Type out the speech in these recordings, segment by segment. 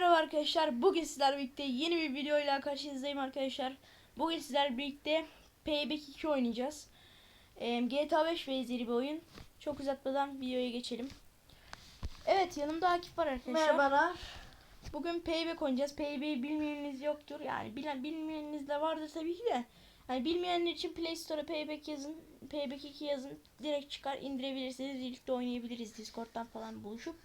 merhaba arkadaşlar. Bugün sizlerle birlikte yeni bir videoyla karşınızdayım arkadaşlar. Bugün sizlerle birlikte Payback 2 oynayacağız. Ee, GTA 5 benzeri bir oyun. Çok uzatmadan videoya geçelim. Evet yanımda Akif var arkadaşlar. Merhabalar. Bugün Payback oynayacağız. Payback'i bilmeyeniniz yoktur. Yani bilen bilmeyeniniz de vardır tabii ki de. Yani bilmeyenler için Play Store'a Payback yazın. Payback 2 yazın. Direkt çıkar indirebilirsiniz. Birlikte oynayabiliriz Discord'dan falan buluşup.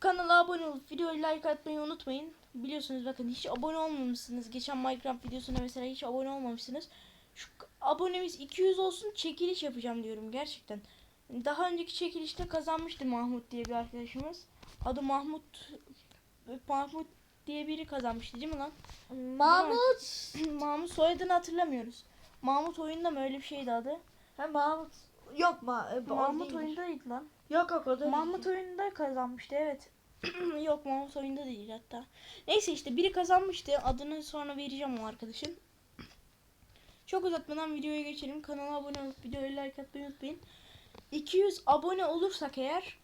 Kanala abone olup videoyu like atmayı unutmayın. Biliyorsunuz bakın hiç abone olmamışsınız. Geçen Minecraft videosuna mesela hiç abone olmamışsınız. Şu abonemiz 200 olsun çekiliş yapacağım diyorum gerçekten. Daha önceki çekilişte kazanmıştı Mahmut diye bir arkadaşımız. Adı Mahmut Mahmut diye biri kazanmıştı değil mi lan? Mahmut. Mahmut soyadını hatırlamıyoruz. Mahmut oyunda mı öyle bir şeydi adı? Ha Mahmut. Yok ma e, Mahmut oyundaydı lan. Yok yok o da Mahmut oyunda kazanmıştı evet. Yok Mahmut oyunda değil hatta. Neyse işte biri kazanmıştı. Adını sonra vereceğim o arkadaşın. Çok uzatmadan videoya geçelim. Kanala abone olup videoyu like atmayı unutmayın. 200 abone olursak eğer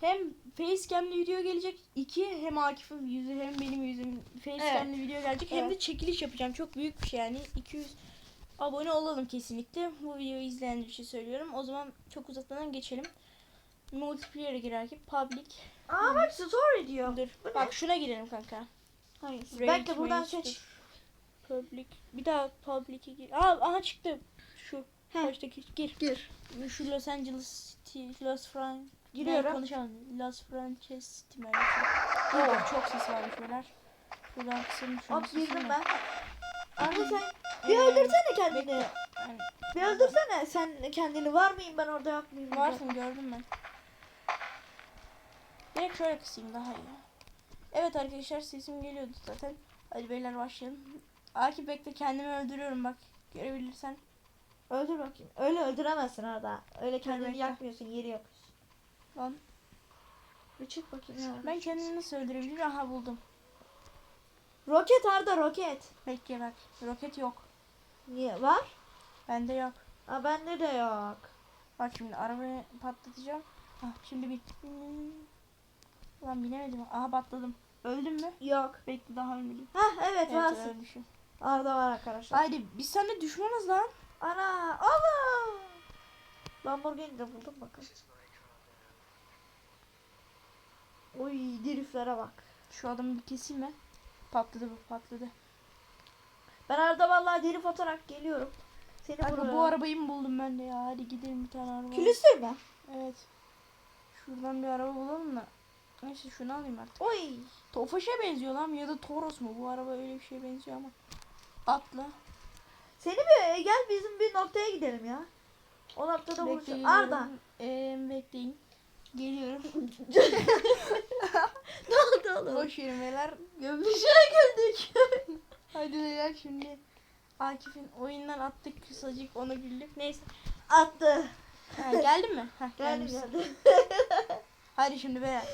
hem facecam'li video gelecek. iki hem Akif'in yüzü hem benim yüzüm facecam'li video gelecek. Hem de Evet. çekiliş yapacağım. Çok büyük bir şey yani. 200 abone olalım kesinlikle. Bu videoyu izleyenler için söylüyorum. O zaman çok uzatmadan geçelim. Multiplayer'e girerken public. Aa bak story diyor. Dur. Bu ne? Bak şuna girelim kanka. Hangisi? Belki buradan seç. Public. Bir daha public'e gir. Aa aha çıktı. Şu. Heh. Baştaki gir. Gir. Şu Los Angeles City, Los Fran Giriyorum. Ne konuşalım. Los Frances City şey. Oo, çok ses var şeyler. Şuradan kısayım şunu. Hop girdim ben. Anne sen bir Ee, öldürsene kendini. bekle. Bir öldürsene sen kendini. Var mıyım ben orada yok muyum? Varsın gördüm ben. Direkt şöyle kısayım daha iyi. Evet arkadaşlar sesim geliyordu zaten. Hadi beyler başlayalım. Akif bekle kendimi öldürüyorum bak. Görebilirsen. Öldür bakayım. Öyle öldüremezsin arada. Öyle kendini bekle. yakmıyorsun yeri yakıyorsun. Lan Bir çık bakayım ya. ben kendimi nasıl öldürebilirim? Aha buldum. Roket Arda roket. Bekle bak. Roket yok. Niye? Var? Bende yok. Aa bende de yok. Bak şimdi arabayı patlatacağım. Ah şimdi bir. Hmm. Lan binemedim. Aha patladım. Öldüm mü? Yok. Bekle daha ölmedim. Hah evet, Evet varsın. ölmüşüm. Arda var arkadaşlar. Haydi biz seninle düşmanız lan. Ana Allah. Lamborghini de buldum bakın. Oy driftlere bak. Şu adamı bir keseyim mi? Patladı bu patladı. Ben arada vallahi drift atarak geliyorum. Seni Kanka bu arabayı mı buldum ben de ya? Hadi gidelim bir tane araba. Külüstür mü? Evet. Şuradan bir araba bulalım da. Neyse şunu alayım artık. Oy. Tofaş'a benziyor lan ya da Toros mu? Bu araba öyle bir şeye benziyor ama. Atla. Seni bir gel bizim bir noktaya gidelim ya. O noktada buluşalım. Arda. Ee, bekleyin. Geliyorum. ne oldu oğlum? Boş verin beyler. Gömmüşüne güldük. Hadi beyler şimdi. Akif'in oyundan attık kısacık onu güldük. Neyse. Attı. Ha, geldin mi? Heh, Geldi gelmişsin. geldi. Hadi şimdi beyler.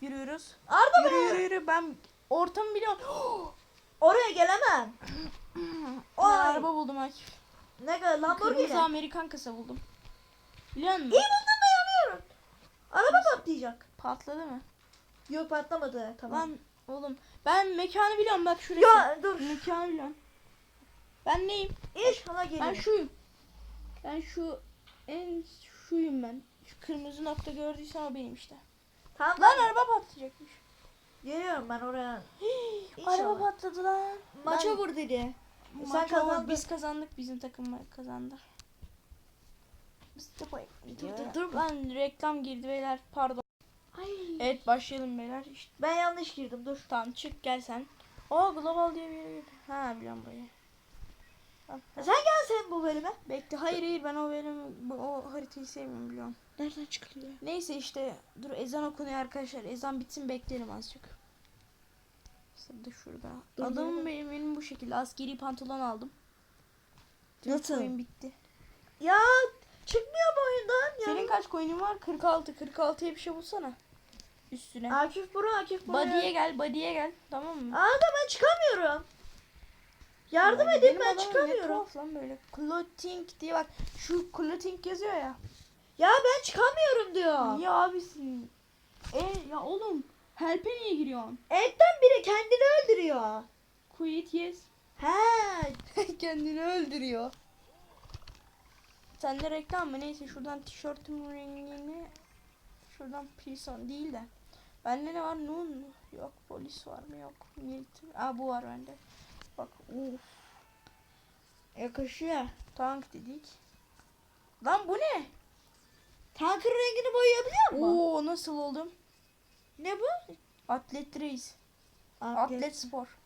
Yürüyoruz. Arda Yürü yürü yürü. Ben ortamı biliyorum. Oraya gelemem. Ben Oy. araba buldum Akif. Ne kadar Lamborghini. Kırmızı Amerikan kasa buldum. Biliyor musun? İyi buldum dayanıyorum. Araba patlayacak. Patladı mı? Yok patlamadı. Tamam. Lan oğlum ben mekanı biliyorum bak şurası. ya dur. Mekanı biliyorum. Ben neyim? İnşallah geliyor. Ben şuyum. Ben şu en şuyum ben. Şu kırmızı nokta gördüysen o benim işte. Tamam Lan araba patlayacakmış. Geliyorum ben oraya. Araba patladı lan. Maça Ben- vur dedi. Maç Sen kazandın. Biz kazandık. Bizim takım kazandı. Dur, dur, dur. Lan reklam girdi beyler. Pardon. Ay. Evet başlayalım beyler. İşte, Ben yanlış girdim dur. tamam çık gel sen. Aa global diye bir yere. Ha biliyorum burayı. Sen gel sen bu bölüme. Bekle hayır hayır ben o bu, o haritayı sevmiyorum biliyorum. Nereden çıkılıyor? Neyse işte dur ezan okunuyor arkadaşlar. Ezan bitsin bekleyelim azıcık. Sırada şurada. Adamım benim, benim bu şekilde askeri pantolon aldım. Tüm Nasıl? Oyun bitti. Ya çıkmıyor bu oyundan ya. Senin kaç coin'in var? 46. 46'ya bir şey bulsana. Üstüne. Akif Buru Akif Buru. Body'ye gel, body'ye gel. Tamam mı? Aa da ben çıkamıyorum. Yardım Yani edin benim ben çıkamıyorum. tuhaf lan böyle. Clothing diye bak. Şu clothing yazıyor ya. Ya ben çıkamıyorum diyor. Niye abisin? E ya oğlum Help'e niye giriyorsun? Etten biri kendini öldürüyor. Quit yes. He. Kendini öldürüyor. Sende reklam mı? Neyse şuradan tişörtümün rengini şuradan prison değil de. Bende ne var? Nun mu? Yok polis var mı? Yok. Military. Aa bu var bende. Bak uf. Yakışıyor. Tank dedik. Lan bu ne? Tankın rengini boyayabiliyor mu? Oo nasıl oldum? Ne bu? Atlet reis. Atlet. Atlet spor.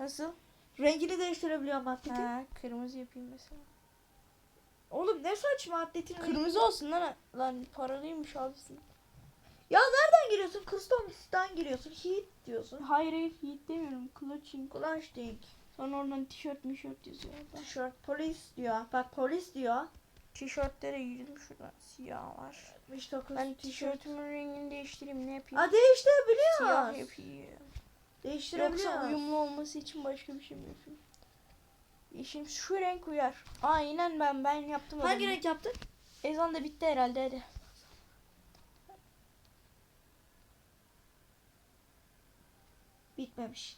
Nasıl? Rengini değiştirebiliyorum atletin. Ha, kırmızı yapayım mesela. Oğlum ne saçma atletin rengi. Kırmızı olsun lan. Lan paralıymış abisin. Ya nereden giriyorsun? Custom'dan giriyorsun. Heat diyorsun. Hayır hayır Yiğit demiyorum. Clutching. Dink. Sonra oradan tişört mişört yazıyor. Tişört polis diyor. Bak polis diyor. Tişörtlere girdim şuradan. Siyah var. 69 Ben tişört. tişörtümün rengini değiştireyim. Ne yapayım? Aa Siyah değiştirebiliyoruz. yapayım. Yoksa Değiştirebiliyoruz. uyumlu olması için başka bir şey mi yapayım? Yeşil şu renk uyar. Aynen ben ben yaptım. Hangi adamı. renk yaptın? Ezan da bitti herhalde hadi. Bitmemiş.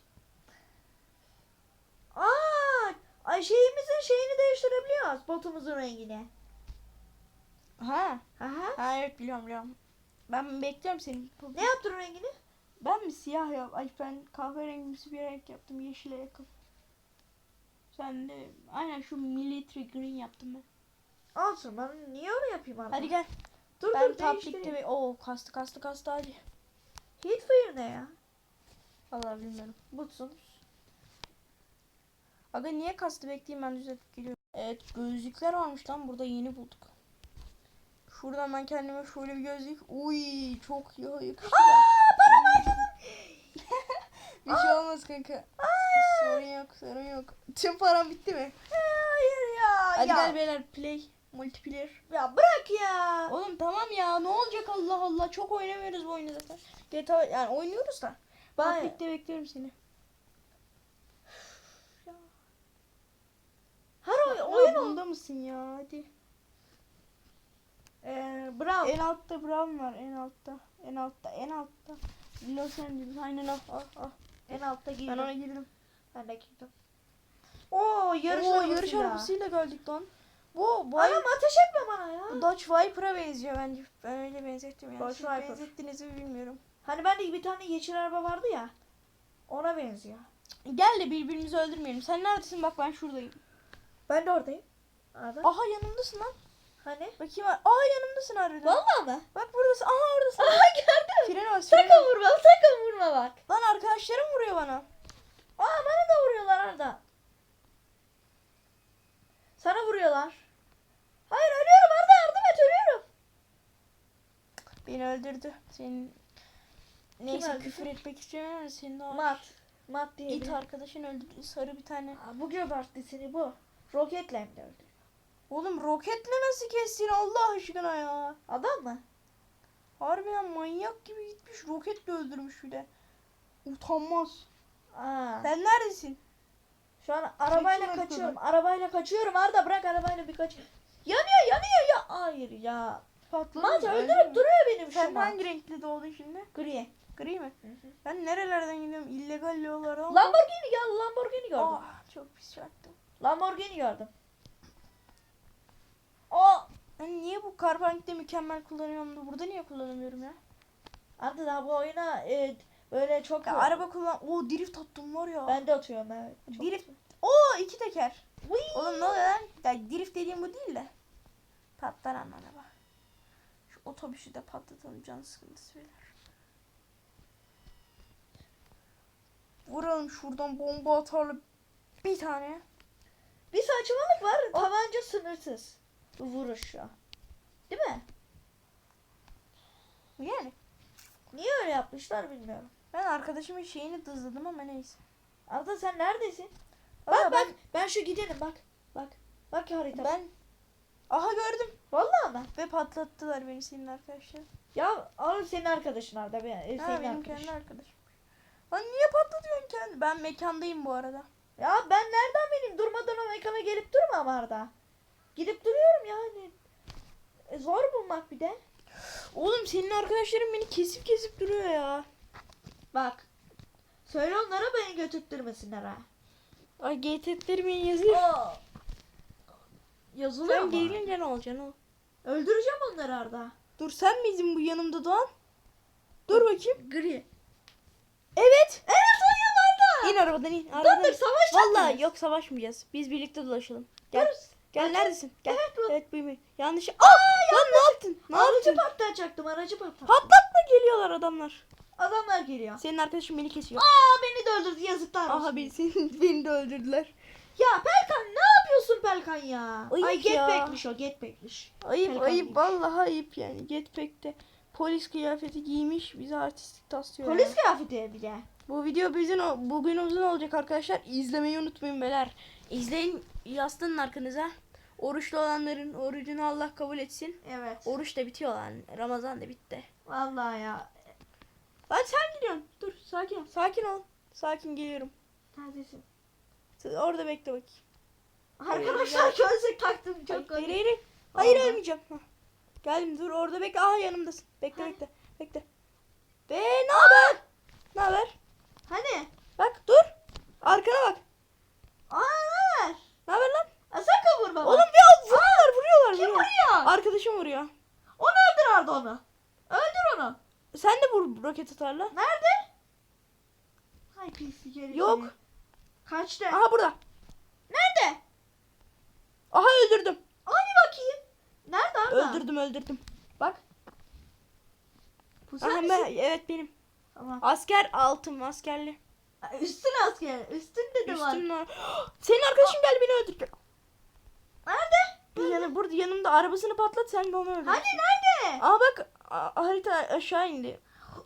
Aa, şeyimizin şeyini değiştirebiliyoruz. Botumuzun rengini. Ha. Aha. Ha evet biliyorum biliyorum. Ben bekliyorum seni. Ne yaptın rengini? Ben mi siyah yap? Ay ben kahverengimsi bir renk yaptım. Yeşile yakın. Sen de aynen şu military green yaptım ben. Olsun ben niye öyle yapayım abi? Hadi gel. dur ben dur değiştireyim. ve Oo kastı kastı kastı hadi. Heatfire ne ya? Vallahi bilmiyorum. Butsun. Aga niye kastı bekleyeyim ben düzeltip geliyorum. Evet gözlükler varmış lan burada yeni bulduk. Şuradan ben kendime şöyle bir gözlük. Uy çok ya yakıştı. bak. bir şey olmaz kanka. Sorun yok sorun yok. Tüm param bitti mi? Hayır ya. Hadi ya. gel beyler play. Multiplayer. Ya bırak ya. Oğlum tamam ya ne olacak Allah Allah çok oynamıyoruz bu oyunu zaten. GTA yani oynuyoruz da. Ben- Bak bekle bekliyorum seni. Her oyun ol. bunda mısın ya hadi. Ee, bravo. En altta Brown var en altta. En altta en altta. Los Angeles aynen ah ah ah. En altta girdim. Ben ona girdim. Ben de girdim. Oo yarış Oo arabası yarış ya. arabasıyla geldik lan. Bu bu Anam ateş etme bana ya. Dodge Viper'a benziyor bence. Ben öyle benzettim yani. Dodge Siz Viper. benzettiniz mi bilmiyorum. Hani bende bir tane yeşil araba vardı ya. Ona benziyor. Gel de birbirimizi öldürmeyelim. Sen neredesin? Bak ben şuradayım. Ben de oradayım. Arada. Aha yanımdasın lan. Hani? Bakayım. Aa yanımdasın harbiden. Vallahi mı? Bak buradasın. Aha oradasın. Aha gördüm. Frene bas. frene Sakın vurma, sakın vurma bak. Lan arkadaşlarım vuruyor bana. Aa bana da vuruyorlar Arda. Sana vuruyorlar. Hayır ölüyorum Arda yardım et ölüyorum. Beni öldürdü. Senin Neyse öldürdü? küfür etmek istemiyorum senin o Mat. Mat diye. it arkadaşın öldürdü. Sarı bir tane. Aa, bu göbertti seni bu. Roketle hem de öldü. Oğlum roketle nasıl kestin Allah aşkına ya. Adam mı? Harbiden manyak gibi gitmiş roketle öldürmüş bir de. Utanmaz. Aa. Sen neredesin? Şu an arabayla Çekil kaçıyorum. Arabayla kaçıyorum Arda bırak arabayla bir kaç. Yanıyor yanıyor ya. Hayır ya. Mı? öldürüp mü? duruyor benim şu Sen mat. hangi renkli doğdun şimdi? Gri. Gri mi? Ben nerelerden gidiyorum? İllegal yollardan. Lamborghini gel Lamborghini gördüm. Ah, çok pis çarptım. Lamborghini gördüm. Aa. Ben niye bu Carpank'te mükemmel kullanıyorum da burada niye kullanamıyorum ya? Arda daha bu oyuna e, böyle çok Ya araba kullan. O drift attım var ya. Ben de atıyorum evet. Çok Drift. O iki teker. Vıy. Oğlum ne oluyor lan? Ya drift dediğim bu değil de. Patlanan araba. Şu otobüsü de patlatalım can sıkıntısı verir. Vuralım şuradan bomba atarlı bir tane. Bir saçmalık var. Tabanca sınırsız. Vuruşu. Değil mi? Yani. Niye öyle yapmışlar bilmiyorum. Ben arkadaşımın şeyini dızladım ama neyse. Arda sen neredesin? Bak ben, bak ben şu gidelim bak. Bak. Bak harita. ben Aha gördüm. Vallahi mı? Ve patlattılar beni senin arkadaşlar. Ya Arda senin arkadaşın Arda. Ben, e, Ha senin benim arkadaşın. kendi arkadaşım. Lan niye patlatıyorsun kendi? Ben mekandayım bu arada. Ya ben nereden bileyim durmadan o mekana gelip durmam Arda. Gidip duruyorum yani. E, zor bulmak bir de. Oğlum senin arkadaşların beni kesip kesip duruyor ya. Bak. Söyle onlara beni götürttürmesinler ha. Ay getirttirmeyin yazıyor. Oo. Yazılıyor Sen mu? gelince ne olacaksın o? Öldüreceğim onları Arda. Dur sen miydin bu yanımda Doğan? Dur bakayım. Gri. Evet. Evet oyun Arda. İn arabadan in. Dur Arabadan dur in. savaş Vallahi yok savaşmayacağız. Biz birlikte dolaşalım. Gel. Dur. Gel neredesin? Gel. Evet bu. Evet buyum. Yanlış. Aa, lan ne yaptın? Ne Aracı yaptın? patlatacaktım aracı patlat. Patlatma geliyorlar adamlar. Adamlar geliyor. Senin arkadaşın beni kesiyor. Aa beni de öldürdü yazıklar olsun. Aha beni, seni, beni de öldürdüler. Ya Pelkan ne yapıyorsun Pelkan ya? Ayıp Ay ya. getback'miş o getback'miş. Ayıp Pelkan ayıp değil. vallahi ayıp yani. Jetpack'te polis kıyafeti giymiş bize artistik taslıyor. Polis ya. kıyafeti bir de. Bu video bizim o- bugün uzun olacak arkadaşlar. İzlemeyi unutmayın beyler. İzleyin yaslanın arkanıza. Oruçlu olanların orucunu Allah kabul etsin. Evet. Oruç da bitiyor lan. Ramazan da bitti. Vallahi ya. Lan sen gidiyorsun. Dur sakin ol. Sakin ol. Sakin geliyorum. Neredesin? Sen Orada bekle bakayım. Arkadaşlar gözlük taktım çok Hayır hayır. Hayır, hayır ölmeyeceğim. Geldim dur orada bekle. Aha yanımdasın. Bekle Ha. bekle. Bekle. Ve ne haber? Ne haber? Hani? Bak dur. Arkana bak. Aa ne var? Ne haber lan? Sakın vurma bak. Oğlum bir vuruyorlar vuruyorlar. Kim vuruyorlar. vuruyor? Arkadaşım vuruyor. Onu öldür Arda onu. Öldür onu. Sen de vur roket atarla. Nerede? Hay pisi geri. Yok. Kaçtı? Aha burada. Nerede? Aha öldürdüm. Hani bakayım. Nerede Arda? Öldürdüm öldürdüm. Bak. Bu Aha sen ben, misin? evet benim. Tamam. Asker altın askerli. Üstün asker. Üstünde de var. Senin arkadaşın geldi beni öldürecek. Nerede? Bir yanı, burada yanımda arabasını patlat sen de onu öldür. Hani nerede? Aa bak a- harita aşağı indi.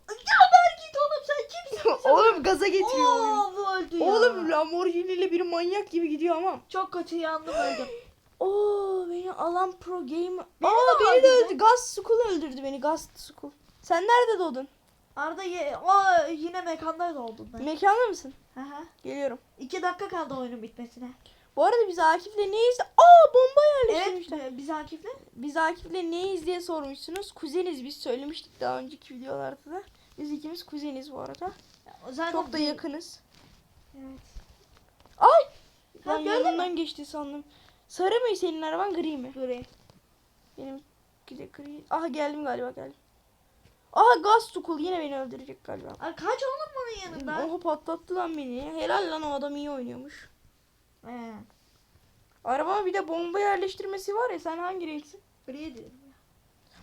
Ya ver git oğlum sen kimsin? Oğlum gaza getiriyor oyun. Oo bu öldü ya. Oğlum Lamborghini ile bir manyak gibi gidiyor ama. Çok kötü yandım öldüm. Oo beni alan pro game. Beni Aa de beni de öldürdü. öldü. Gaz School öldürdü beni. Gaz School. Sen nerede doğdun? Arda ye o yine mekanda oldum ben. Mekanda mısın? Aha. Geliyorum. İki dakika kaldı oyunun bitmesine. Bu arada biz Akif'le neyiz? Aa bomba Evet yerleştirmişler. e, biz Akif'le. Biz Akif'le neyiz diye sormuşsunuz. Kuzeniz biz söylemiştik daha önceki videolarda da. Biz ikimiz kuzeniz bu arada. Zaten Çok da bir- yakınız. Evet. Ay! Ha, Ben yanından geçti sandım. Sarı mı senin araban gri mi? Gri. Benim gri. gri. Aha geldim galiba geldim. Aha gaz sukul yine beni öldürecek galiba. Ay, kaç oğlum bunun yanında? Oha patlattı lan beni. Helal lan o adam iyi oynuyormuş. He. Arabama bir de bomba yerleştirmesi var ya sen hangi renksin? Gri diyorum.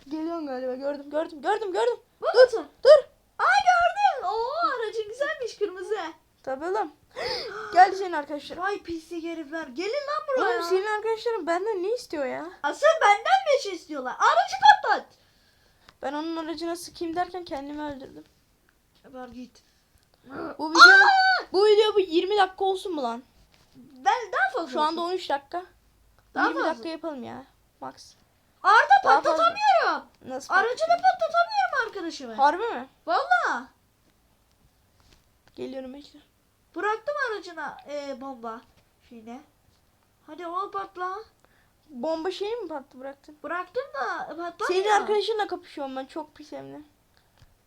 Geliyorsun galiba gördüm gördüm gördüm gördüm. Bu dur. Dur. Aa gördün. Oo aracın güzelmiş kırmızı. Tabii oğlum. Geldi senin arkadaşlar. Vay pislik herifler. Gelin lan buraya. Oğlum senin arkadaşların benden ne istiyor ya? Asıl benden bir şey istiyorlar. Aracı patlat. Ben onun aracına sıkayım derken kendimi öldürdüm. Ver git. Bu video bu video bu 20 dakika olsun mu lan? Ben daha fazla Şu anda olsun. 13 dakika. Daha 20 fazla. dakika yapalım ya. Max. Arda Daha fazla. patlatamıyorum. Nasıl? Aracını patlatamıyorum arkadaşımı. Harbi mi? Valla. Geliyorum bekle. Bıraktım aracına e, bomba. Şeyine. Hadi ol patla. Bomba şeyi mi pattı bıraktın? Bıraktım da patlamıyor. Senin arkadaşınla kapışıyorum ben çok pis hem de.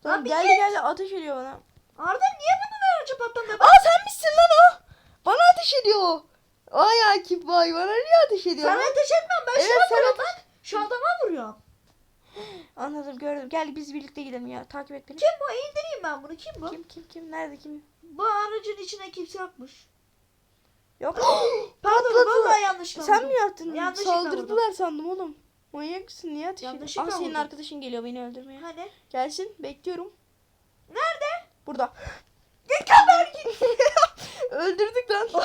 Bir geldi geldi ateş ediyor bana. Arda niye bunun aracı patlamıyor? Aa sen misin lan o? Bana ateş ediyor. Ay Akif vay bana niye ateş ediyor? Sana lan? ateş etmem. Ben Evet, şuna vuruyorum bak. Şu adama vuruyorum. Anladım gördüm. Gel biz birlikte gidelim ya. Takip et beni. Kim bu? İndireyim ben bunu. Kim bu? Kim kim kim nerede kim? Bu aracın içine kimse yokmuş. Yok. Pardon Patladı. vallahi yanlışlıkla Sen mi yaptın? Yanlışlıkla Saldırdılar sandım oğlum. Manyak mısın? Niye ateş ediyorsun? Ah senin arkadaşın geliyor beni öldürmeye. Hani? Gelsin bekliyorum. Nerede? Burada. Git geber git. Öldürdük lan.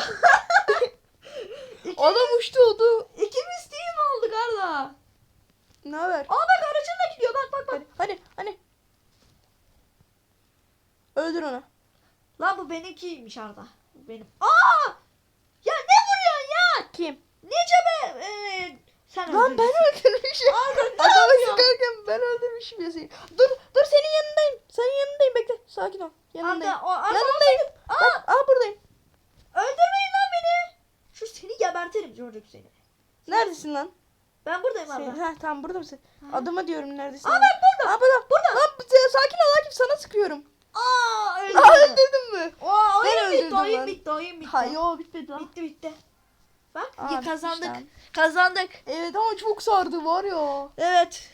Adam uçtu oldu. İkimiz team olduk Arda. Ne haber? Aa bak aracın da gidiyor bak bak bak. Hadi hadi hadi. Öldür onu. Lan bu benimkiymiş Arda. Bu benim. Aa! Ya ne vuruyorsun ya? Kim? Nice be? Ee, sen Lan ben öldürdün. öldürmüşüm. Arda ne Adamı yapıyorsun? sıkarken ben öldürmüşüm ya seni. Dur dur senin yanındayım. Senin yanındayım bekle. Sakin ol. Yanındayım. Arda, o, Arda Yanındayım. Aa! Bak aa buradayım. Öldürmeyin lan beni. Şu seni gebertirim çocuk seni. Neredesin lan? Ben Sen, Arda. ha tamam burada mısın? Ha. Adıma diyorum neredesin? Aa bak burada. Aa burada. Burada. Lan sakin ol Akif sana sıkıyorum. Aa öldüm. öldürdüm. öldürdün mü? Oo, oyun Ben bitti, öldürdüm oyun lan. bitti, oyun bitti. Hayır o bitmedi lan. Bitti bitti. Bak Aa, ya kazandık. lan. Kazandık. Evet ama çok sardı var ya. Evet.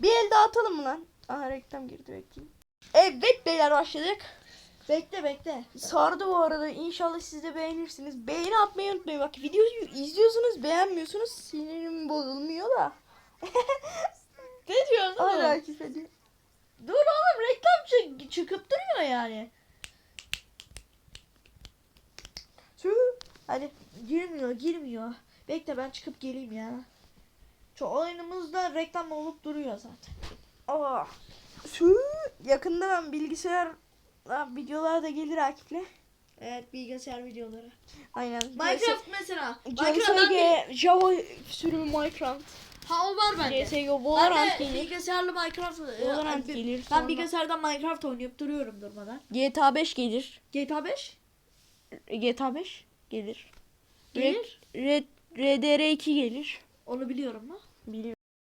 Bir el daha atalım mı lan? Aha reklam girdi bekleyin. Evet beyler başladık. Bekle bekle. Sardı bu arada. İnşallah siz de beğenirsiniz. Beğeni atmayı unutmayın. Bak videoyu izliyorsunuz beğenmiyorsunuz. Sinirim bozulmuyor da. Ne diyorsun oğlum? Küfrediyor. Dur oğlum reklam çı- çıkıp duruyor yani. Tüh. Hadi. Girmiyor girmiyor. Bekle ben çıkıp geleyim ya. Şu oyunumuzda reklam olup duruyor zaten. Aa. Tüh. Yakında ben bilgisayar Lan videolar da gelir Akif'le. Evet bilgisayar videoları. Aynen. Minecraft mesela. Minecraft'tan. Java sürümü Minecraft. Ha o var bende. CSGO, Ben Valorant de gelir. bilgisayarlı Minecraft. e, Valorant bir- gelir Ben sonra. bilgisayardan Minecraft oynayıp duruyorum durmadan. GTA 5 gelir. GTA 5? GTA 5 gelir. Gelir. Red, Red, RDR 2 gelir. Onu biliyorum mu? Biliyorum.